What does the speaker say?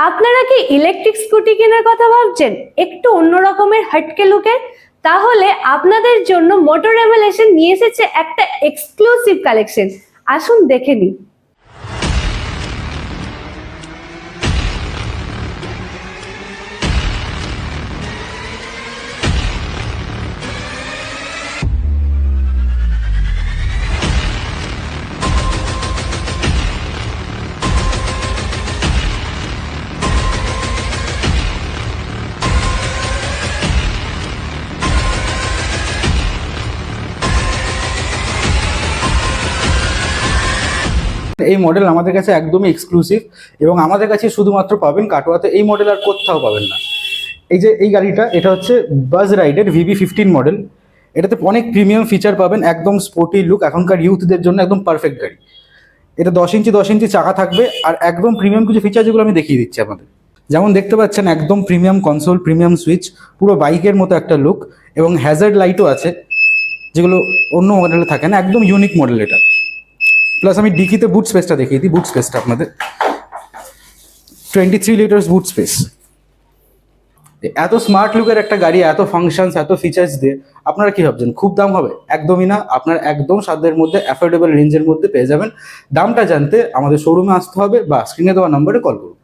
আপনারা কি electric scooty কেনার কথা ভাবছেন? একটু অন্য রকমের হাটকে লুকের তাহলে আপনাদের জন্য মোটর রেভেলেশন নিয়ে এসেছে একটা এক্সক্লুসিভ কালেকশন আসুন দেখে নিন এই মডেল আমাদের কাছে একদমই এক্সক্লুসিভ এবং আমাদের কাছে শুধুমাত্র পাবেন কাটোয়াতে। এই মডেল আর কোথাও পাবেন না। এই যে এই গাড়িটা, এটা হচ্ছে বাস রাইডের ভিভি ফিফটিন মডেল এটাতে অনেক প্রিমিয়াম ফিচার পাবেন, একদম স্পোর্টি লুক এখনকার ইউথদের জন্য একদম পারফেক্ট গাড়ি। এটা দশ ইঞ্চি দশ ইঞ্চি চাকা থাকবে আর একদম প্রিমিয়াম কিছু ফিচার যেগুলো আমি দেখিয়ে দিচ্ছি আপনাদের। যেমন দেখতে পাচ্ছেন, একদম প্রিমিয়াম কনসোল প্রিমিয়াম সুইচ পুরো বাইকের মতো একটা লুক এবং হ্যাজার্ড লাইটও আছে, যেগুলো অন্য মডেলে থাকে না, একদম ইউনিক মডেল এটা। প্লাস আমি ডিকিতে বুট স্পেসটা দেখিয়ে দিই বুট স্পেসটা আপনাদের। Twenty three litres boot space এত স্মার্ট লুকের একটা গাড়ি, এত ফাংশনস এত ফিচার্স দিয়ে আপনারা কি ভাবছেন? খুব দাম হবে? একদমই না। আপনার একদম সাধ্যের মধ্যে অ্যাফোর্ডেবল রেঞ্জের মধ্যে পেয়ে যাবেন। দামটা জানতে আমাদের শোরুমে আসতে হবে বা স্ক্রিনে দেওয়া নাম্বারে কল করুন।